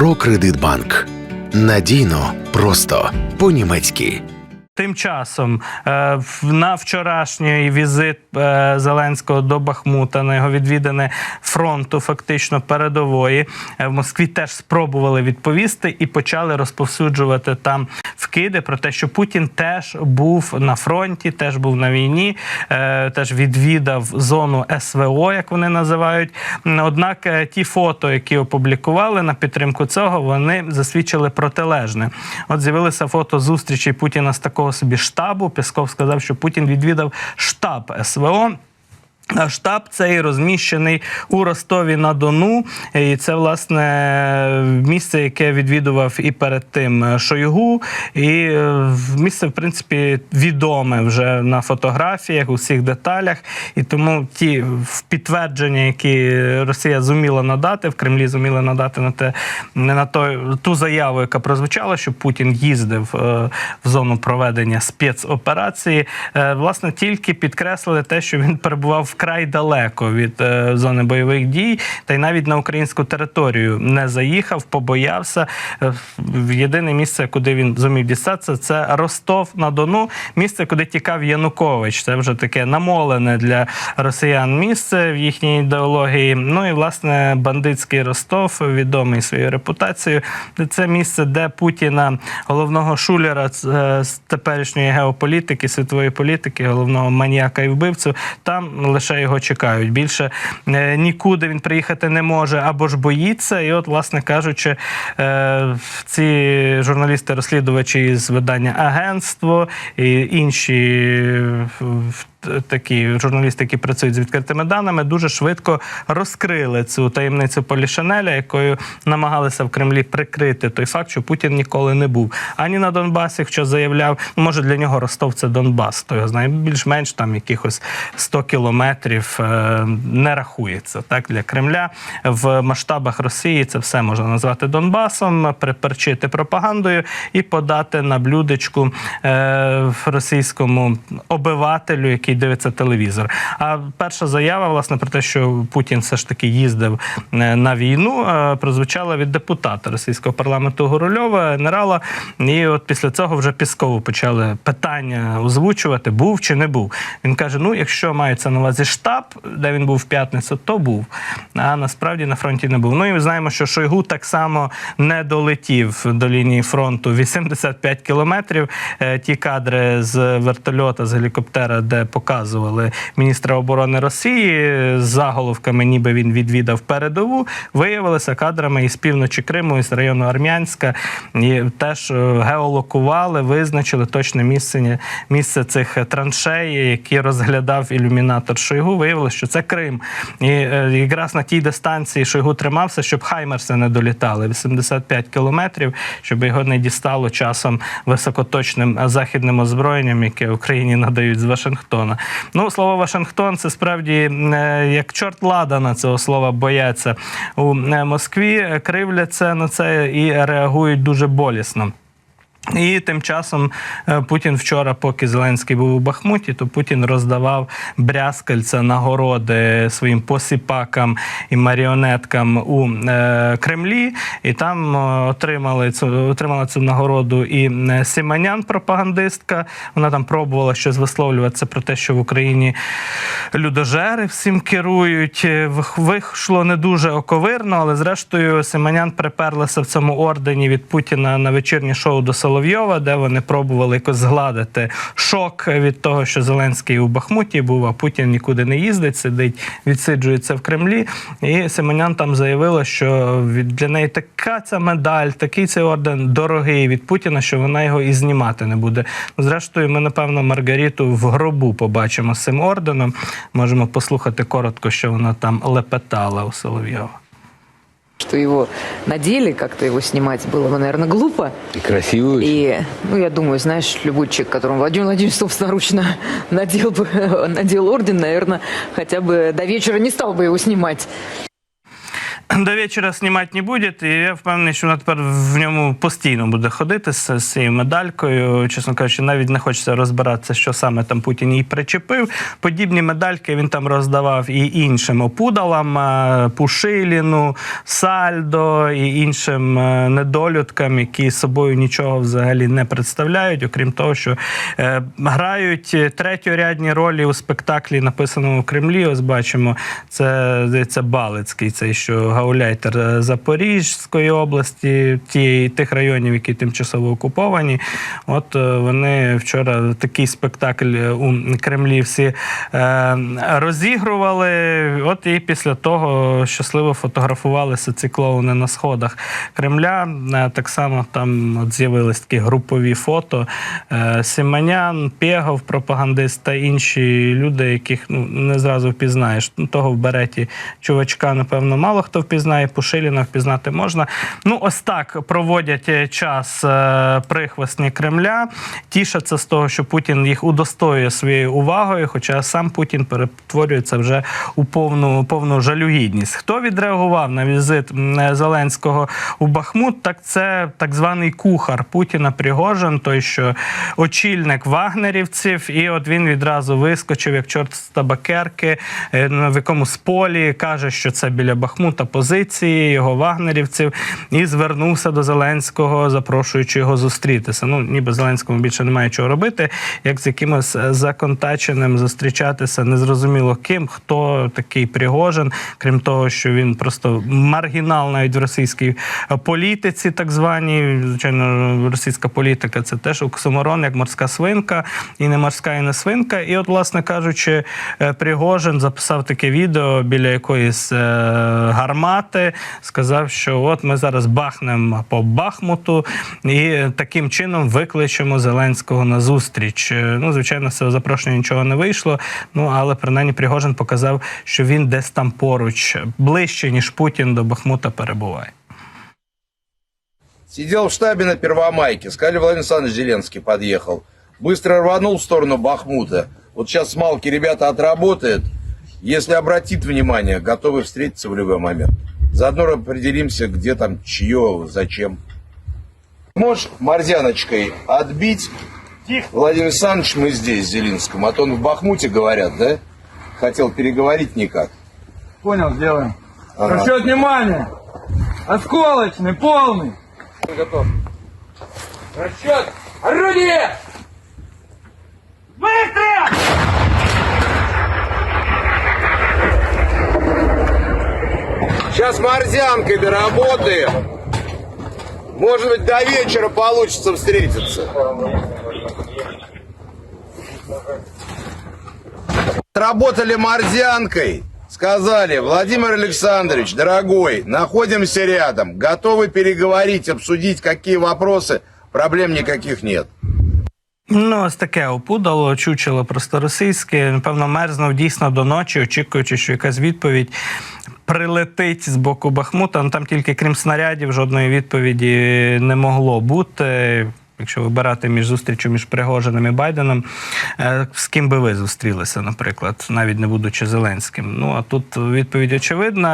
Прокредитбанк. Надійно, просто по-німецьки. Тим часом е, на вчорашній візит е, Зеленського до Бахмута на його відвідане фронту, фактично передової е, в Москві теж спробували відповісти і почали розповсюджувати там вкиди про те, що Путін теж був на фронті, теж був на війні, теж відвідав зону СВО, як вони називають. Однак ті фото, які опублікували на підтримку цього, вони засвідчили протилежне. От з'явилися фото зустрічі Путіна з такого собі штабу. Пісков сказав, що Путін відвідав штаб СВО. Штаб цей розміщений у Ростові на Дону, і це власне місце, яке відвідував і перед тим Шойгу, і е, місце, в принципі, відоме вже на фотографіях, у всіх деталях. І тому ті в підтвердження, які Росія зуміла надати, в Кремлі зуміли надати на те на той ту заяву, яка прозвучала, що Путін їздив е, в зону проведення спецоперації, е, власне, тільки підкреслили те, що він перебував вкрай далеко від е, зони бойових дій, та й навіть на українську територію не заїхав, побоявся. Е, Єдине місце, куди він зумів дістатися, це Ростов на Дону, місце, куди тікав Янукович. Це вже таке намолене для росіян місце в їхній ідеології. Ну і власне бандитський Ростов, відомий своєю репутацією. Це місце, де Путіна, головного шулера е, з теперішньої геополітики, світової політики, головного маніяка і вбивцю, там лише його чекають. Більше е, нікуди він приїхати не може або ж боїться. І, от, власне кажучи, е, ці журналісти-розслідувачі з видання Агентство і інші е, такі журналісти, які працюють з відкритими даними, дуже швидко розкрили цю таємницю Полішанеля, якою намагалися в Кремлі прикрити той факт, що Путін ніколи не був ані на Донбасі, що заявляв. Може для нього Ростов це Донбас, то його знає більш-менш там якихось 100 кілометрів е, не рахується. Так для Кремля в масштабах Росії це все можна назвати Донбасом, приперчити пропагандою і подати на блюдечку е, російському обивателю, який дивиться телевізор. А перша заява, власне, про те, що Путін все ж таки їздив е, на війну, е, прозвучала від депутата російського парламенту Горольова, генерала. І от після цього вже Піскову почали питання озвучувати: був чи не був. Він каже: ну, якщо мається на увазі штаб, де він був в п'ятницю, то був. А насправді на фронті не був. Ну і ми знаємо, що Шойгу так само не долетів до лінії фронту 85 кілометрів. Е, Ті кадри з вертольота, з гелікоптера, де показували міністра оборони Росії з заголовками, ніби він відвідав передову, виявилися кадрами із півночі Криму, із району Армянська. І теж е, геолокували, визначили точне місце, місце цих траншей, які розглядав ілюмінатор Шойгу. Виявилося, що це Крим. І е, якраз на тій дистанції Шойгу тримався, щоб Хаймерси не долітали 85 кілометрів, щоб його не дістало часом високоточним е, західним озброєнням, яке Україні надають з Вашингтона. Ну, слово Вашингтон це справді е, як чорт ладана цього слова бояться у е, Москві, кривляться на це і реагують дуже болісно. І тим часом е, Путін вчора, поки Зеленський був у Бахмуті, то Путін роздавав брязкальця нагороди своїм посіпакам і маріонеткам у е, Кремлі. І там е, отримали цю отримала цю нагороду і Сіманян, пропагандистка. Вона там пробувала щось висловлюватися про те, що в Україні людожери всім керують. Вийшло не дуже оковирно, але зрештою Симонян приперлася в цьому ордені від Путіна на вечірнє шоу до Соловйова, де вони пробували якось згладити шок від того, що Зеленський у Бахмуті був, а Путін нікуди не їздить, сидить, відсиджується в Кремлі. І Симонян там заявила, що для неї така ця медаль, такий цей орден дорогий від Путіна, що вона його і знімати не буде. Зрештою, ми напевно Маргариту в гробу побачимо з цим орденом. Можемо послухати коротко, що вона там лепетала у Соловйова. что его надели, как-то его снимать было бы, наверное, глупо. И красиво очень. И, ну, я думаю, знаешь, любой человек, которому Владимир Владимирович собственноручно надел бы, надел орден, наверное, хотя бы до вечера не стал бы его снимать. до вечора знімати не буде, і я впевнений, що вона тепер в ньому постійно буде ходити з, цією медалькою. Чесно кажучи, навіть не хочеться розбиратися, що саме там Путін їй причепив. Подібні медальки він там роздавав і іншим опудалам, е, Пушиліну, Сальдо і іншим е, недолюдкам, які собою нічого взагалі не представляють, окрім того, що е, грають третьорядні ролі у спектаклі, написаному в Кремлі. Ось бачимо, це здається, Балицький, цей що гауляйтер е, Запорізької області, ті, тих районів, які тимчасово окуповані. От е, вони вчора такий спектакль у Кремлі всі е, розігрували. От і після того щасливо фотографувалися ці клоуни на сходах Кремля. Так само там з'явились такі групові фото. Сіманян, Пєгов, пропагандист та інші люди, яких ну, не зразу впізнаєш. Того в береті чувачка, напевно, мало хто впізнає, Пушиліна впізнати можна. Ну, ось так проводять е, час е, прихвостні Кремля. Тішаться з того, що Путін їх удостоює своєю увагою, хоча сам Путін перетворюється вже у повну, повну жалюгідність. Хто відреагував на візит е, Зеленського у Бахмут, так це так званий кухар Путіна Пригожин, той, що очільник вагнерівців, і от він відразу вискочив, як чорт з табакерки, в якомусь полі, каже, що це біля Бахмута позиції його вагнерівців, і звернувся до Зеленського, запрошуючи його зустрітися. Ну, ніби Зеленському більше немає чого робити, як з якимось е, законтаченим зустрічатися, незрозуміло ким, хто такий Пригожин, крім того, що він просто маргінал навіть в російській е, політиці, так званій. Звичайно, російська політика це теж оксиморон, як морська свинка, і не морська, і не свинка. І, от, власне кажучи, е, Пригожин записав таке відео біля якоїсь е, гармати, сказав, що от ми зараз бахнемо по Бахмуту і таким чином викличемо Зеленського на зустріч. Е, Ну, звичайно, з цього запрошення нічого не вийшло. Ну але принаймні Пригожин показав, що він десь там поруч, ближче ніж Путін до Бахмута перебуває. Сидел в штабе на Первомайке. Сказали, Владимир Александрович Зеленский подъехал. Быстро рванул в сторону Бахмута. Вот сейчас Малки ребята отработают. Если обратит внимание, готовы встретиться в любой момент. Заодно определимся, где там, чье, зачем. Можешь Морзяночкой отбить? Владимир Александрович, мы здесь, в Зеленском. А то он в Бахмуте, говорят, да? Хотел переговорить никак. Понял, сделаем. Ага. Расчет внимания. Осколочный, полный. Готов. Расчет. Орудие! Сейчас морзянкой доработаем. Может быть, до вечера получится встретиться. Работали морзянкой. Сказали, Владимир Александрович, дорогой, находимся рядом, готовы переговорить, обсудить, какие вопросы, проблем никаких нет. Ну, ось таке опудало, чучело просто російське. Напевно, мерзнув дійсно до ночі, очікуючи, що якась відповідь прилетить з боку Бахмута. Ну там тільки крім снарядів, жодної відповіді не могло бути. Якщо вибирати між зустрічю між Пригожиним і Байденом, е, з ким би ви зустрілися, наприклад, навіть не будучи Зеленським. Ну а тут відповідь очевидна.